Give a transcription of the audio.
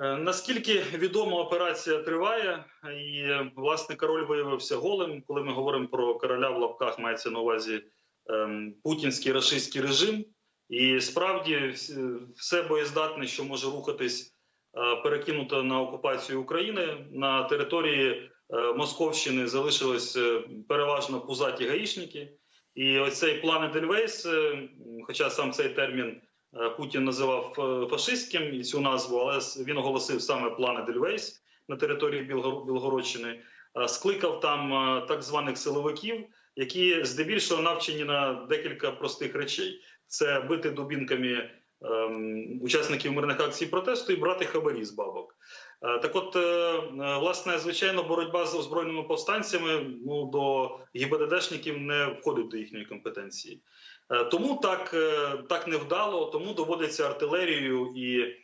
Е, Наскільки відомо, операція триває, і власне король виявився голим. Коли ми говоримо про короля в лапках, мається на увазі ем, путінський рашистський режим. І справді все боєздатне, що може рухатись, е, перекинуто на окупацію України на території е, Московщини залишились переважно пузаті гаїшники. І оцей план Едельвейс, е, хоча сам цей термін Путін називав е, фашистським цю назву, але він оголосив саме плани Дельвейс на території Білгор- Білгородщини, е, скликав там е, так званих силовиків, які здебільшого навчені на декілька простих речей: це бити дубінками ем, учасників мирних акцій протесту і брати хабарі з бабок. Е, Так, от, е, е, власне, звичайно, боротьба з озброєними повстанцями ну, до ГІБДДшників не входить до їхньої компетенції. Тому так, так невдало, тому доводиться артилерію і